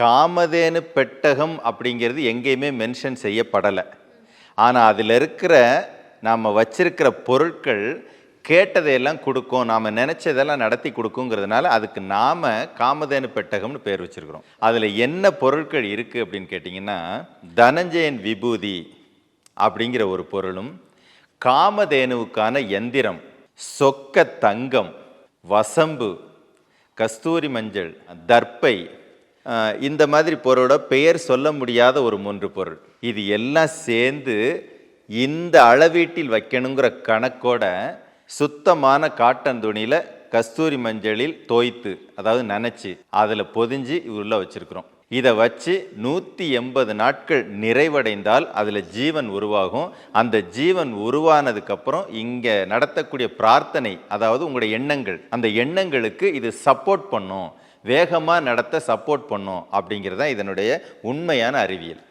காமதேனு பெட்டகம் அப்படிங்கிறது எங்கேயுமே மென்ஷன் செய்யப்படலை. ஆனால் அதில் இருக்கிற நாம் வச்சிருக்கிற பொருட்கள் கேட்டதையெல்லாம் கொடுக்கும் நாம் நினச்சதெல்லாம் நடத்தி கொடுக்குங்கிறதுனால அதுக்கு நாம் காமதேனு பெட்டகம்னு பேர் வச்சிருக்கிறோம். அதில் என்ன பொருட்கள் இருக்குது அப்படின்னு கேட்டிங்கன்னா தனஞ்சயன் விபூதி அப்படிங்கிற ஒரு பொருளும் காமதேனுவுக்கான எந்திரம் சொக்க தங்கம் வசம்பு கஸ்தூரி மஞ்சள் தர்ப்பை இந்த மாதிரி பொருளோட பெயர் சொல்ல முடியாத ஒரு மூன்று பொருள். இது எல்லாம் சேர்ந்து இந்த அளவீட்டில் வைக்கணுங்கிற கணக்கோட சுத்தமான காட்டன் துணியில் கஸ்தூரி மஞ்சளில் தோய்த்து அதாவது நினச்சி அதில் பொதிஞ்சு உள்ளே வச்சுருக்குறோம். இதை வச்சு நூற்றி எண்பது நாட்கள் நிறைவடைந்தால் அதில் ஜீவன் உருவாகும். அந்த ஜீவன் உருவானதுக்கப்புறம் இங்கே நடத்தக்கூடிய பிரார்த்தனை அதாவது உங்களுடைய எண்ணங்கள் அந்த எண்ணங்களுக்கு இது சப்போர்ட் பண்ணும். வேகமாக நடத்த சப்போர்ட் பண்ணும் அப்படிங்கிறது தான் இதனுடைய உண்மையான அறிவியல்.